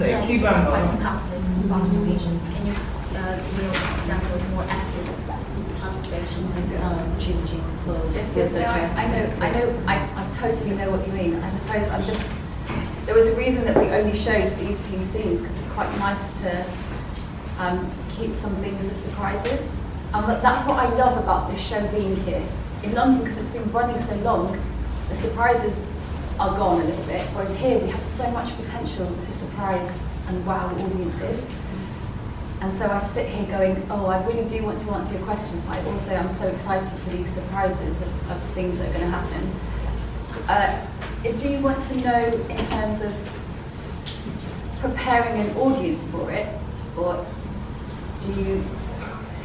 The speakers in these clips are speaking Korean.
Yeah, participation. Can you uh, give example more active participation uh, changing yes, I, know, I know, I, totally know what you mean. I suppose I'm just, there was a reason that we only showed these few scenes because it's quite nice to um, keep some things as surprises. And that's what I love about this show being here in London because it's been running so long. The surprises are gone a little bit, whereas here we have so much potential to surprise and wow audiences. And so I sit here going, oh, I really do want to answer your questions, but I also am so excited for these surprises of, of things that are going to happen. Uh, do you want to know in terms of preparing an audience for it, or do you?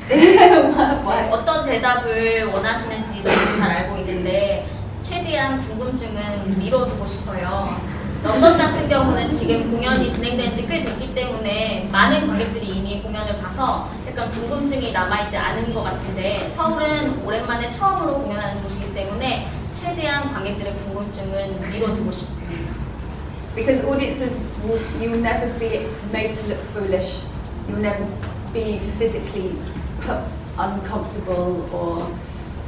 네, 어떤 대답을 원하시는지 너무 잘 알고 있는데 최 대한 궁금증은 미뤄두고 싶어요. 런던 같은 경우는 지금 공연이 진행된 지 꽤 됐기 때문에 많은 관객들이 이미 공연을 봐서 약간 궁금증이 남아있지 않은 것 같은데 서울은 오랜만에 처음으로 공연하는 도시이기 때문에 최대한 관객들의 궁금증은 미뤄두고 싶습니다. Because audiences, will, you will never be made to look foolish. You'll never be physically put uncomfortable or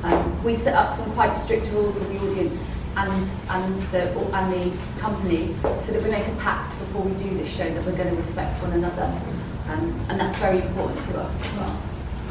um, we set up some quite strict rules with the audience and, and, the, and the company so that we make a pact before we do this show that we're going to respect one another. Um, and that's very important to us as well.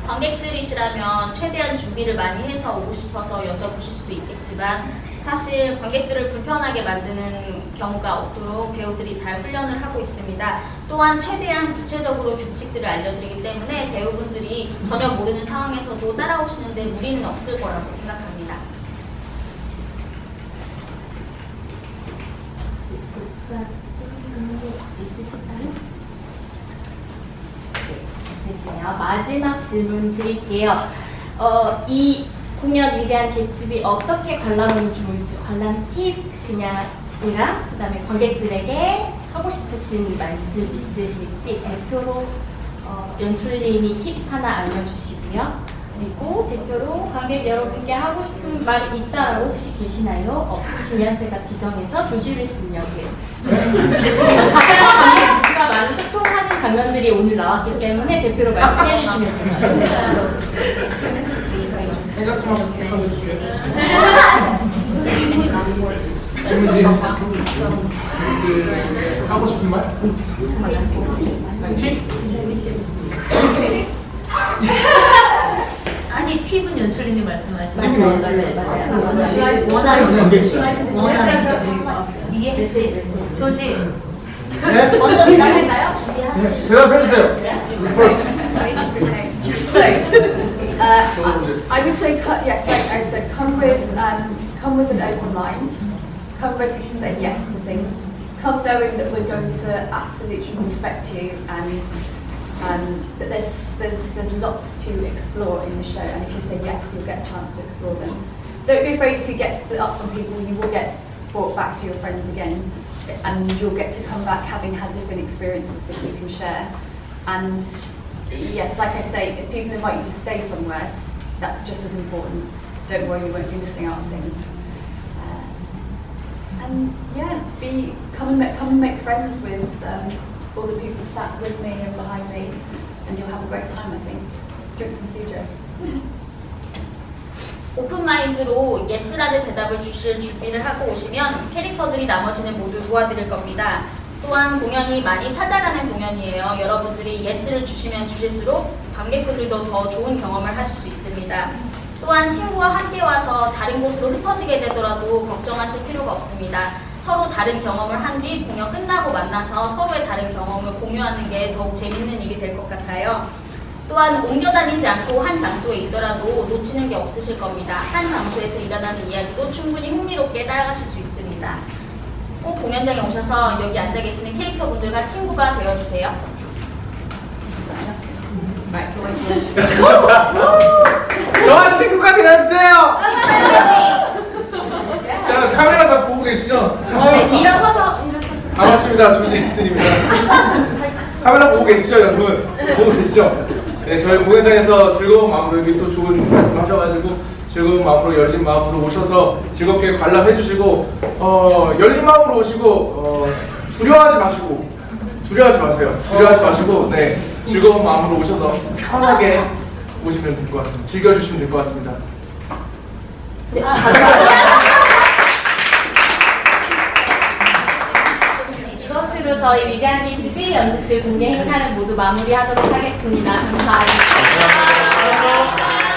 관객들이시라면 최대한 준비를 많이 해서 오고 싶어서 여쭤보실 수도 있겠지만 사실 관객들을 불편하게 만드는 경우가 없도록 배우들이 잘 훈련을 하고 있습니다. 또한 최대한 구체적으로 규칙들을 알려드리기 때문에 배우분들이 전혀 모르는 상황에서도 따라오시는데 무리는 없을 거라고 생각합니다. 있으시네요. 마지막 질문 드릴게요. 어, 이 공연 위대한 개츠비 어떻게 관람하면 좋을지 관람 팁 그냥 이랑 그다음에 관객들에게 하고 싶으신 말씀 있으실지 대표로 어, 연출님이 팁 하나 알려주시고요. 그리고 대표로 관객 여러분께 하고 싶은 말 있다라고 혹시 계시나요? 없으시면 제가 지정해서 조지를 쓴 역을 관객과 많은 소통하는 장면들이 오늘 나왔기 때문에 대표로 말씀해 주시면 됩니다. 생각 좀 하고 싶어요. Any last words? 질문 드리겠습니다. 그, 하고 싶은 말? 팁? 아니 팁은 연출님이 말씀하시고 팁은 연출님이 원하는 원하는 원하는 이게 했지 조지 네? 먼저 대답할까요? 네, 준비하시죠. 대답해주세요. First. So, I would say, yes, like I said, come with, um, come with an open mind. Come ready to say yes to things. Come knowing that we're going to absolutely respect you and um, there's, there's, there's lots to explore in the show. And if you say yes, you'll get a chance to explore them. Don't be afraid if you get split up from people, you will get brought back to your friends again. And you'll get to come back having had different experiences that you can share. And yes, like I say, if people invite you to stay somewhere, that's just as important. Don't worry, you won't be missing out on things. Uh, and yeah, be come and make, come and make friends with um, all the people sat with me and behind me, and you'll have a great time. I think. Drink some sujo. 오픈마인드로 예스라는 대답을 주실 준비를 하고 오시면 캐릭터들이 나머지는 모두 도와드릴 겁니다. 또한 공연이 많이 찾아가는 공연이에요. 여러분들이 예스를 주시면 주실수록 관객분들도 더 좋은 경험을 하실 수 있습니다. 또한 친구와 함께 와서 다른 곳으로 흩어지게 되더라도 걱정하실 필요가 없습니다. 서로 다른 경험을 한 뒤 공연 끝나고 만나서 서로의 다른 경험을 공유하는 게 더욱 재밌는 일이 될 것 같아요. 또한 옮겨 다니지 않고 한 장소에 있더라도 놓치는 게 없으실 겁니다. 한 장소에서 일어나는 이야기도 충분히 흥미롭게 따라가실 수 있습니다. 꼭 공연장에 오셔서 여기 앉아 계시는 캐릭터분들과 친구가 되어주세요. 저와 친구가 되어주세요. 자, 카메라 다 보고 계시죠? 네, 일어서서 일어서서 반갑습니다. 조지 잭슨입니다. 카메라 보고 계시죠, 여러분? 보고 계시죠? 네, 저희 공연장에서 즐거운 마음으로 여기 또 좋은 말씀 하셔가지고 즐거운 마음으로 열린 마음으로 오셔서 즐겁게 관람해 주시고 어, 열린 마음으로 오시고 어, 두려워하지 마시고 두려워하지 마세요. 두려워하지 마시고 네 즐거운 마음으로 오셔서 편하게 오시면 될 것 같습니다. 즐겨주시면 될 것 같습니다. 이것으로 저희 위대한 게임즈 연습실 공개 행사는 모두 마무리하도록 하겠습니다. 감사합니다. 감사합니다.